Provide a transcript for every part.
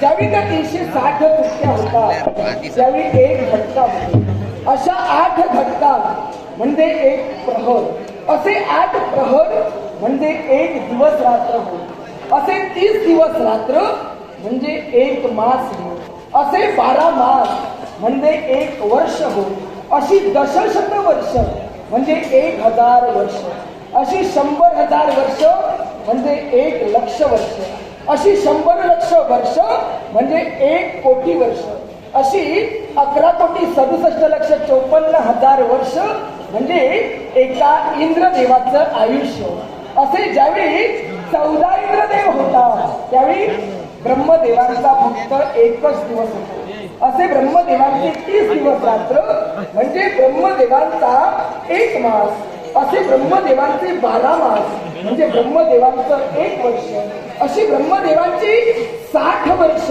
ज्यावेळी त्या तीनशे साठ तुटक्या होतात त्यावेळी एक घटका होतो अशा आठ घटका म्हणजे एक प्रहर. असे आठ प्रहर म्हणजे एक दिवस रात्र होत असे तीस दिवस रात्र म्हणजे एक मास होत असे बारा मास म्हणजे एक वर्ष होत अशी दशशत वर्ष म्हणजे एक हजार वर्ष. अशी शंभर हजार वर्ष म्हणजे एक लक्ष वर्ष. अशी शंभर लक्ष वर्ष म्हणजे एक कोटी वर्ष. अशी अकरा कोटी सदुसष्ट लक्ष चौपन्न हजार वर्ष म्हणजे एका इंद्रदेवाचं आयुष्य. असे ज्यावेळी चौदा इंद्रदेव होता त्यावेळी ब्रह्मदेवांचा फक्त एकच दिवस होता. असे ब्रह्मदेवांचे तीस दिवस रात्र म्हणजे ब्रह्मदेवांचा एक मास. असे ब्रह्मदेवांचे बारा मास. म्हणजे ब्रह्मदेवांचं एक वर्ष अशी ब्रह्मदेवांची साठ वर्ष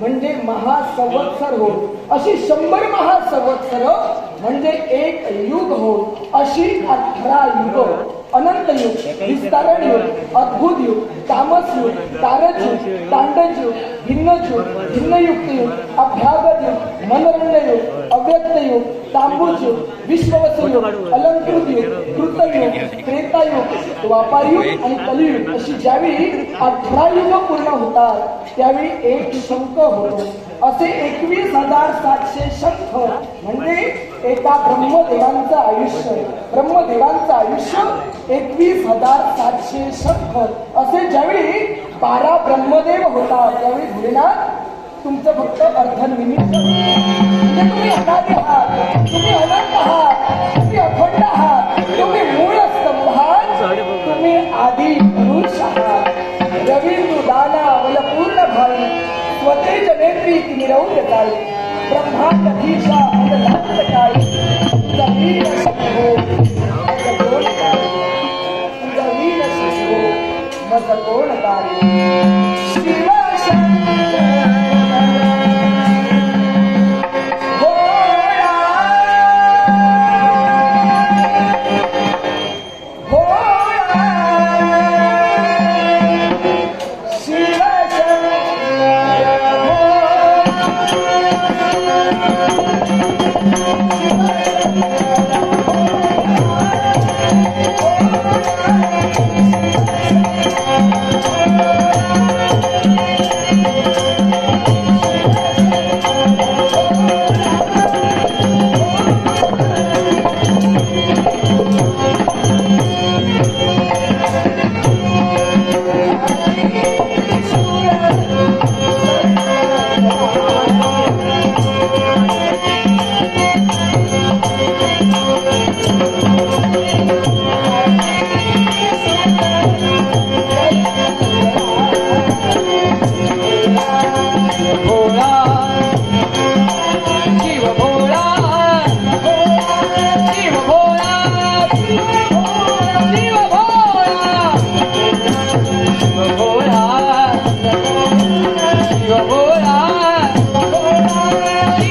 म्हणजे महासंवत्सर हो अशी शंभर महासंवत्सर म्हणजे एक युग हो अशी अठरा युग अनंत युग विस्तारण युग अद्भुत युग तामस युग तारच युग तांडज युग भिन्न युग भिन्नयुक्त युग अभ्यागत युग मनोरंज युग अव्यक्त युग तांबूज युग विश्ववस युग अलंकृत युग कृतयुग त्रेतायुग द्वापार युग आणि कलियुग अशी ज्यावेळी अठरा युग पूर्ण होतात त्यावेळी एक शंख होतो. असे एकवीस हजार सातशे शंख म्हणजे एका ब्रह्मदेवांचं आयुष्य. ब्रह्मदेवांचं आयुष्य एकवीस हजार सातशे शंख. असे ज्यावेळी बारा ब्रह्मदेव होतात त्यावेळी भोलेनाथ तुमचं फक्त अर्धनिमित्त म्हणजे तुम्ही अनादी आहात तुम्ही अनंत आहात तुम्ही अखंड तेज नेत्री निरवून देताळी ब्रह्मांड धीशा अंधलांत काळी तुझा वीर शिशो मग कोण काळी तुझा वीर शिशो मग कोण Gracias.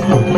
Thank